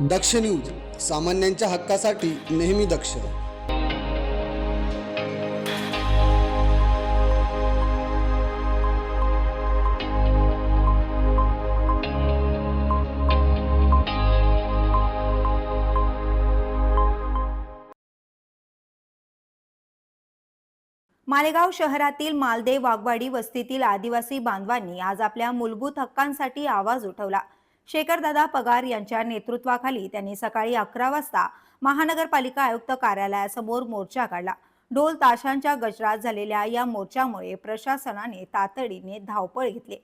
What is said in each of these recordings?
दक्ष news सामान्यांच्या हक्कासाठी नेहमी दक्ष. मालेगाव शहरातील मालदेव वाघवाडी वस्तीतील आदिवासी बांधवांनी आज आपल्या मूलभूत हक्कांसाठी आवाज उठवला. शेखरदादा पगार यांच्या नेतृत्वाखाली त्यांनी सकाळी अकरा वाजता महानगरपालिका आयुक्त कार्यालयासमोर मोर्चा काढला. ढोल ताशांच्या गजरात झालेल्या या मोर्चामुळे प्रशासनाने तातडीने धावपळ घेतली.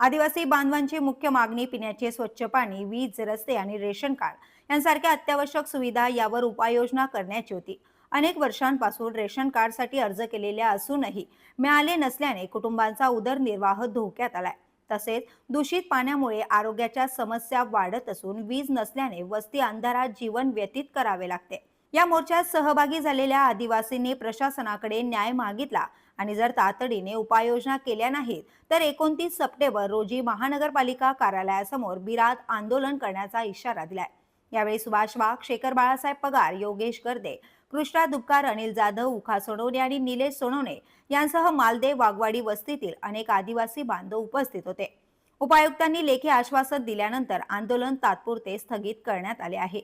आदिवासी बांधवांची मुख्य मागणी पिण्याचे स्वच्छ पाणी वीज रस्ते आणि रेशन कार्ड यांसारख्या अत्यावश्यक सुविधा यावर उपाययोजना करण्याची होती. अनेक वर्षांपासून रेशन कार्डसाठी अर्ज केलेल्या असूनही मिळाले नसल्याने कुटुंबांचा उदरनिर्वाह धोक्यात आलाय. तसेच दूषित पाण्यामुळे आरोग्याच्या समस्या वाढत असून वीज नसल्याने वस्ती अंधारात जीवन व्यतीत करावे लागते. या मोर्चात सहभागी झालेल्या आदिवासींनी प्रशासनाकडे न्याय मागितला आणि जर तातडीने उपाययोजना केल्या नाहीत तर एकोणतीस सप्टेंबर रोजी महानगरपालिका कार्यालयासमोर बिरात आंदोलन करण्याचा इशारा दिलाय. यावेळी सुभाष वाघ शेखर बाळासाहेब पगार योगेश गर्दे कृष्णा दुबकार अनिल जाधव उखा सोनवणे आणि निलेश सोनवणे यांसह मालदेव वाघवाडी वस्तीतील अनेक आदिवासी बांधव उपस्थित होते. उपायुक्तांनी लेखी आश्वासन दिल्यानंतर आंदोलन तात्पुरते स्थगित करण्यात आले आहे.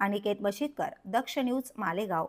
अनिकेत बशीतकर दक्ष न्यूज मालेगाव.